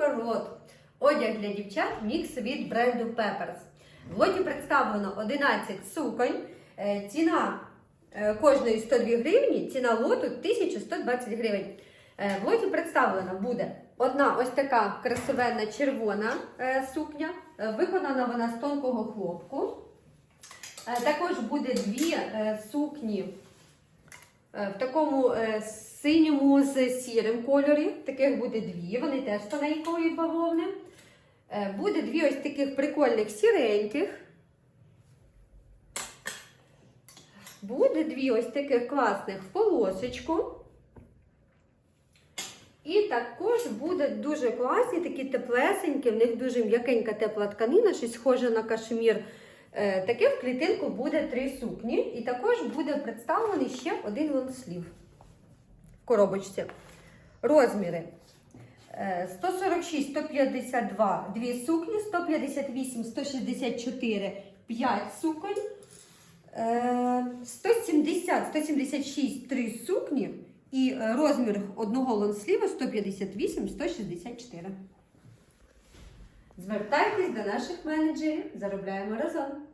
лот. Одяг для дівчат мікс від бренду Peppers. В лоті представлено 11 суконь. Е, Ціна е, кожної 102 гривні, ціна лоту 1120 гривень. Е, В лоті представлена буде одна ось така красивенна червона сукня. Виконана вона з тонкого хлопку. Також буде дві сукні в такому синьому з сірим кольорі. Таких буде дві, вони теж тоненької бавовни. Е, Буде дві ось таких прикольних сіреньких. Буде дві ось таких класних в полосочку. І також буде дуже класні, такі теплесенькі, в них дуже м'якенька тепла тканина, щось схоже на кашмір. Е, Таке в клітинку буде три сукні, і також буде представлений ще один лонслів коробочці. Розміри. Е, 146, 152 дві сукні, 158, 164 5 суконь, е, 170, 176 3 сукні і розмір одного лонсліва 158, 164. Звертайтесь до наших менеджерів, заробляємо разом.